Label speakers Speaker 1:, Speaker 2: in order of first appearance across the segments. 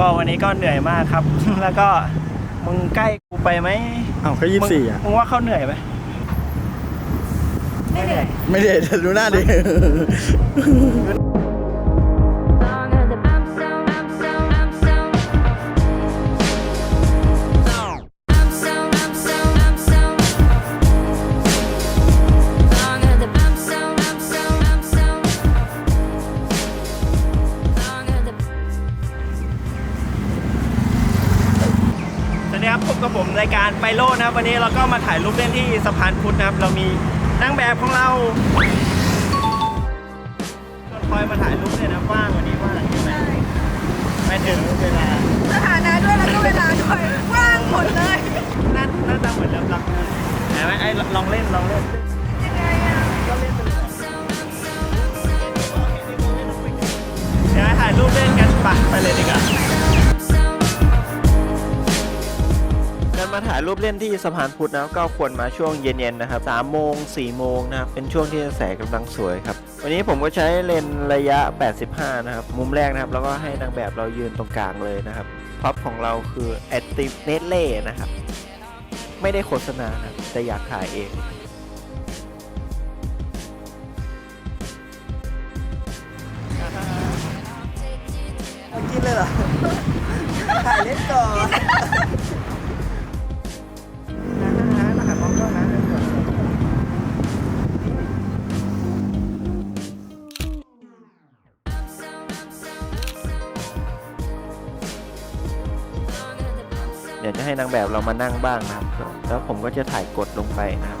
Speaker 1: ก็วันนี้ก็เหนื่อยมากครับ แล้วก็มึงใกล้กูไปไหม
Speaker 2: อ้าวแค่ยี่สิบสี่อะ
Speaker 1: มึงว่าเขาเหนื่อยไหม
Speaker 3: ไม่เหนื่อย
Speaker 2: ไม่ได้ดูหน้าดิ
Speaker 1: รายการไปโลดนะครับ วันนี้เราก็มาถ่ายรูปเล่นที่สะพานพุทธนะครับ เรามีนางแบบของเราชวนพลอยมาถ่ายรูปเลยนะว่างวันนี้ว่างใช่ไหมไม่ถึงเวลา
Speaker 3: สถานะด้วยแล้วก็เวลาด้วยว่างหมดเลย
Speaker 1: หน้าหน้าตาเหมือนเลิฟรักนะไหนไหมไอ้ลองเล่นลองเล่น
Speaker 3: ยังไงอะ
Speaker 1: ก็เล่นไปเลยเดี๋ยวถ่ายรูปเล่นกันไปไปเลยดีกว่า มาถ่ายรูปเล่นที่สะพานพุทธนะครับก็ควรมาช่วงเย็นๆนะครับ3โมง4โมงนะครับเป็นช่วงที่แสงกำลังสวยครับวันนี้ผมก็ใช้เลนระยะ 85 นะครับ มุมแรกนะครับ แล้วก็ให้นางแบบเรายืนตรงกลางเลยนะครับพ็อปของเราคือ Active n e t l e นะครับ ไม่ได้โฆษณานะครับแต่อยากถ่ายเอง
Speaker 2: กินเลยเหรอ ถ่ายเล่นก่อน
Speaker 1: ดี๋ยวจะให้นางแบบเรามานั่งบ้างนะครับ แล้วผมก็จะถ่ายกดลงไปนะครับ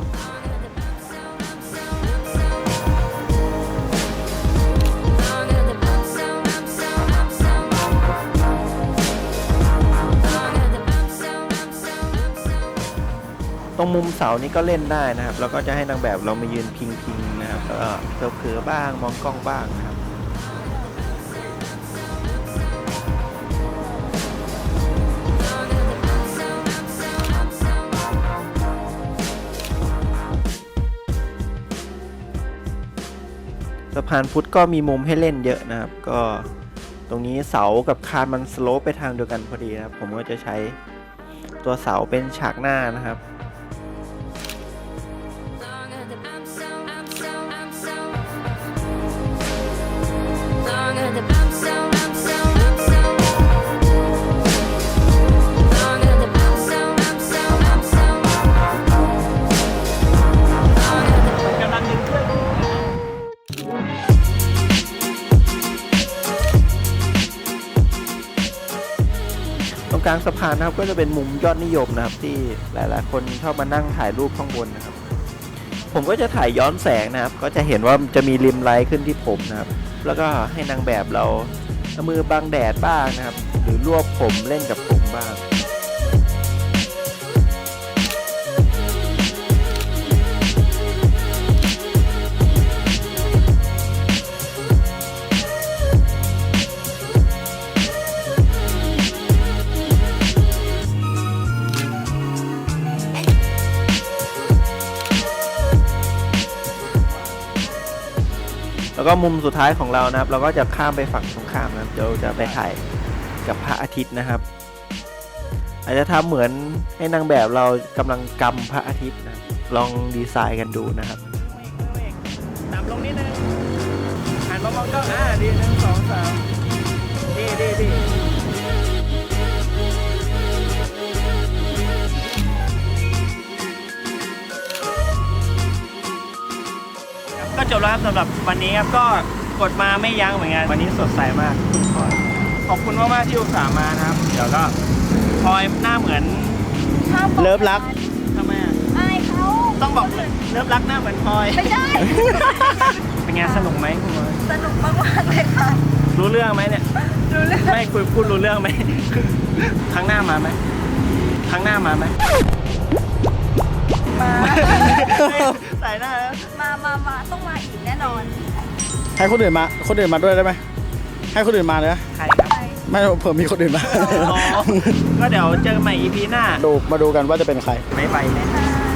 Speaker 1: ตรงมุมเสานี้ก็เล่นได้นะครับ แล้วก็จะให้นางแบบเรามายืนพิงพิงๆนะครับแล้วก็เผือบ้างมองกล้องบ้างนะครับ สะพานพุทธก็มีมุมให้เล่นเยอะนะครับ ก็ตรงนี้เสากับคานมันสโลปไปทางเดียวกันพอดีนะครับ ผมก็จะใช้ตัวเสาเป็นฉากหน้านะครับ รงกลางสะพานนะครับก็จะเป็นมุมยอดนิยมนะครับ ที่หลายๆ คนชอบมานั่งถ่ายรูปข้างบนนะครับ ผมก็จะถ่ายย้อนแสงนะครับ ก็จะเห็นว่าจะมีริมไลท์ขึ้นที่ผมนะครับ แล้วก็ให้นางแบบเราเอามือบังแดดบ้างนะครับ หรือรวบผมเล่นกับผมบ้าง แล้วก็มุมสุดท้ายของเรานะครับ เราก็จะข้ามไปฝั่งตรงข้ามนะครับเดี๋ยวจะไปถ่ายกับพระอาทิตย์นะครับ อาจจะทำเหมือนให้นางแบบเรากำลังกำพระอาทิตย์นะลองดีไซน์กันดูนะครับตามลงนิดนึงหันมามองก็อ่าดีหนึ่งสองสามดีดีดี จบแล้วครับสำหรับวันนี้ครับก็กดมาไม่ยั้งเหมือนกันวันนี้สดใสมากคุณพลอยขอบคุณมากๆที่อุตส่าห์มานะครับ เดี๋ยวก็พลอยหน้าเหมือน
Speaker 3: ชอบบอก
Speaker 2: เลิฟรัก
Speaker 1: ทำไมอะ
Speaker 3: อายเขา
Speaker 1: ต้องบอกเลิฟรักหน้าเหมือนพลอย
Speaker 3: ไม่ได้
Speaker 1: เป็นไงสนุกไหมคุณพลอย
Speaker 3: สนุกมากๆเลยค่ะ
Speaker 1: รู้เรื่องไหมเนี่ย
Speaker 3: รู้เรื่อง
Speaker 1: ไม่คุยพูดรู้เรื่องไหม ครั้งหน้ามาไหมครั้งหน้ามาไหม
Speaker 3: มา
Speaker 1: ใส่หน้าแล้ว
Speaker 3: มามามาต้องมาอีกแน่นอน
Speaker 2: ให้คนอื่นมา คนอื่นมาด้วยได้ไหมให้คนอื่นมาเลยนะ
Speaker 1: ใครครับ
Speaker 3: ไป
Speaker 2: ไม่เผื่อมีคนอื่นมา
Speaker 1: อ๋อ ก็เดี๋ยวเจอกันใหม่ EP หน้า
Speaker 2: ดูมาดูกันว่าจะเป็นใคร
Speaker 1: บ๊ายบาย
Speaker 3: บ๊ายบาย